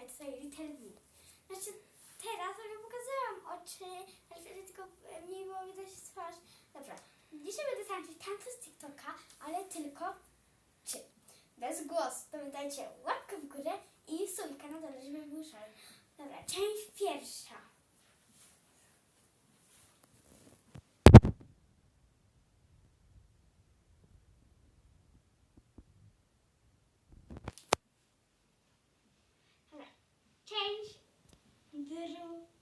tutaj Little V. Znaczy teraz trochę pokazałam oczy, ale wtedy tylko e, mniej było widać twarz. Dobra, dzisiaj będę tańczyć tańce z TikToka, ale tylko czy bez głosu. Pamiętajcie, łapkę w górę i subika na dole, żeby był szal. Dobra, część pierwsza. 안녕